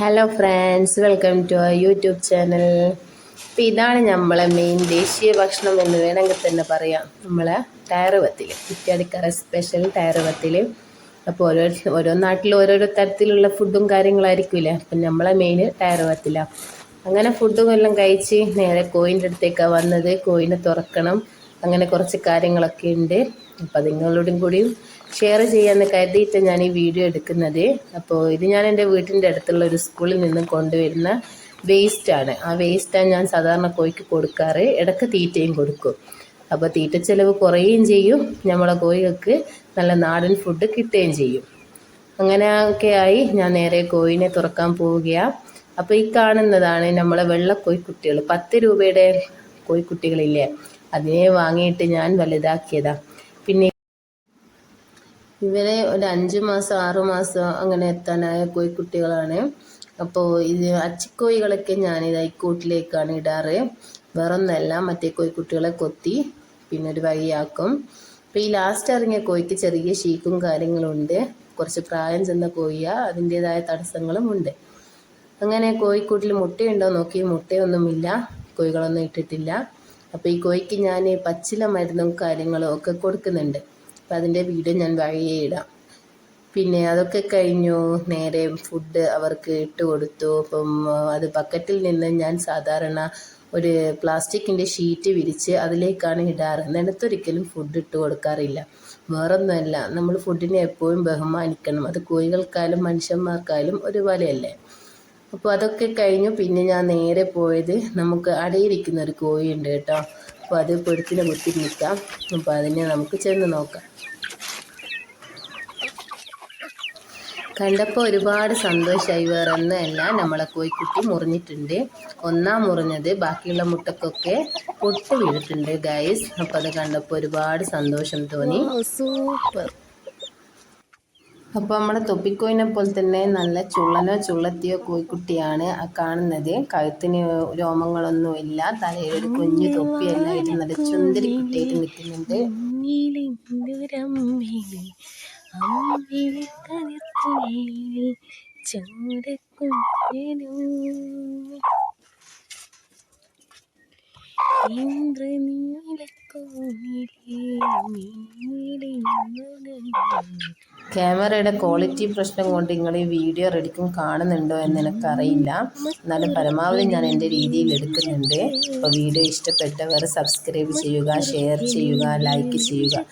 Hello friends welcome to our YouTube channel അപ്പോൾ ഇതാണ് നമ്മളെ മെയിൻ ദേശീയ ഭക്ഷണം എന്ന് വേണമെങ്കിൽ തന്നെ പറയാം. നമ്മളെ ടയറ് വത്തിൽ സ്പെഷ്യൽ ടയറ് വത്തിൽ അപ്പോൾ ഓരോ ഓരോ നാട്ടിൽ ഓരോരോ തരത്തിലുള്ള ഫുഡും കാര്യങ്ങളായിരിക്കില്ലേ അപ്പം നമ്മളെ മെയിൻ ടയറ് വത്തിലാണ് അങ്ങനെ ഫുഡും എല്ലാം കഴിച്ച് നേരെ കോയിന്റെ അടുത്തേക്കാണ് വന്നത്. കോയിനെ തുറക്കണം. അങ്ങനെ കുറച്ച് കാര്യങ്ങളൊക്കെ ഉണ്ട്. അപ്പോൾ നിങ്ങളോടും കൂടിയും ഷെയർ ചെയ്യാമെന്ന് കരുതിയിട്ട് ഞാൻ ഈ വീഡിയോ എടുക്കുന്നത്. അപ്പോൾ ഇത് ഞാൻ എന്റെ വീട്ടിന്റെ അടുത്തുള്ള ഒരു സ്കൂളിൽ നിന്ന് കൊണ്ടുവരുന്ന വേസ്റ്റാണ് ആ വേസ്റ്റാണ് ഞാൻ സാധാരണ കോഴിക്ക് കൊടുക്കാറ്. ഇടയ്ക്ക് തീറ്റയും കൊടുക്കും. അപ്പോൾ തീറ്റ ചിലവ് കുറയുകയും ചെയ്യും. നമ്മളെ കോഴികൾക്ക് നല്ല നാടൻ ഫുഡ് കിട്ടുകയും ചെയ്യും. അങ്ങനെയൊക്കെ ആയി ഞാൻ നേരെ കോഴിനെ തുറക്കാൻ പോവുകയാണ് അപ്പോൾ ഈ കാണുന്നതാണ് നമ്മളെ വെള്ള കോഴിക്കുട്ടികൾ. പത്ത് രൂപയുടെ കോഴിക്കുട്ടികളില്ലേ? അതിനെ വാങ്ങിയിട്ട് ഞാൻ വലുതാക്കിയതാണ് ഇവരെ ഒരു അഞ്ച് മാസം ആറു മാസം അങ്ങനെ എത്താനായ കോഴിക്കുട്ടികളാണ് അപ്പോൾ ഇത് അച്ചിക്കോഴികളൊക്കെ ഞാൻ ഇത് അയക്കൂട്ടിലേക്കാണ് ഇടാറ്. വേറൊന്നല്ല മറ്റേ കോഴിക്കുട്ടികളെ കൊത്തി പിന്നെ ഒരു വഴിയാക്കും. അപ്പോൾ ഈ ലാസ്റ്റ് ഇറങ്ങിയ കോഴിക്ക് ചെറിയ ഷീക്കും കാര്യങ്ങളുണ്ട്. കുറച്ച് പ്രായം ചെന്ന കോഴിയ അതിന്റെതായ തടസ്സങ്ങളും ഉണ്ട്. അങ്ങനെ കോഴിക്കൂട്ടിൽ മുട്ടയുണ്ടോ നോക്കി മുട്ടയൊന്നുമില്ല കോഴികളൊന്നും ഇട്ടിട്ടില്ല. അപ്പോൾ ഈ കോഴിക്ക് ഞാൻ പച്ചില മരുന്നും കാര്യങ്ങളും ഒക്കെ കൊടുക്കുന്നുണ്ട്. അപ്പം അതിന്റെ വീഡിയോ ഞാൻ വഴിയേ ഇടാം. പിന്നെ അതൊക്കെ കഴിഞ്ഞു. നേരെ ഫുഡ് അവർക്ക് ഇട്ട് കൊടുത്തു. അപ്പം അത് ബക്കറ്റിൽ നിന്ന് ഞാൻ സാധാരണ ഒരു പ്ലാസ്റ്റിക്കിന്റെ ഷീറ്റ് വിരിച്ച് അതിലേക്കാണ് ഇടാറ്. നിലത്തൊരിക്കലും ഫുഡ് ഇട്ട് കൊടുക്കാറില്ല. വേറൊന്നുമല്ല നമ്മൾ ഫുഡിനെ എപ്പോഴും ബഹുമാനിക്കണം. അത് കോഴികൾക്കായാലും മനുഷ്യന്മാർക്കായാലും ഒരുപോലെയല്ലേ? അപ്പോൾ അതൊക്കെ കഴിഞ്ഞു. പിന്നെ ഞാൻ നേരെ പോയത് നമുക്ക് അടയിരിക്കുന്ന ഒരു കോഴിയുണ്ട് കേട്ടോ. അപ്പോൾ അത് പെടുത്തിനെ കുത്തി നിൽക്കാം. അപ്പോൾ അതിനെ നമുക്ക് ചെന്ന് നോക്കാം. കണ്ടപ്പോൾ ഒരുപാട് സന്തോഷമായി വേറെ ഒന്നല്ല നമ്മളെ കോഴിക്കുട്ടി മുറിഞ്ഞിട്ടുണ്ട്. ഒന്നാം മുറിഞ്ഞത്. ബാക്കിയുള്ള മുട്ടക്കൊക്കെ പൊട്ട് വീണിട്ടുണ്ട് ഗൈസ് അപ്പോൾ അത് കണ്ടപ്പോൾ ഒരുപാട് സന്തോഷം തോന്നി. സൂപ്പർ അപ്പോൾ നമ്മുടെ തൊപ്പിക്കോയിനെ പോലെ തന്നെ നല്ല ചുള്ളനോ ചുള്ളത്തിയോ കോഴിക്കുട്ടിയാണ് ആ കാണുന്നത്. കഴുത്തിന് രോമങ്ങളൊന്നും ഇല്ല. തലയിൽ ഒരു കുഞ്ഞു തൊപ്പിയെല്ലാം ആയിട്ട് നല്ല കുട്ടിയായിട്ട് നിൽക്കുന്നുണ്ട്. ക്യാമറയുടെ ക്വാളിറ്റി പ്രശ്നം കൊണ്ട് നിങ്ങൾ ഈ വീഡിയോ റെഡിക്കും കാണുന്നുണ്ടോ എന്ന് എനിക്കറിയില്ല എന്നാലും പരമാവധി ഞാൻ എന്റെ രീതിയിൽ എടുക്കുന്നുണ്ട്. അപ്പോൾ വീഡിയോ ഇഷ്ടപ്പെട്ടവർ സബ്സ്ക്രൈബ് ചെയ്യുക ഷെയർ ചെയ്യുക ലൈക്ക് ചെയ്യുക.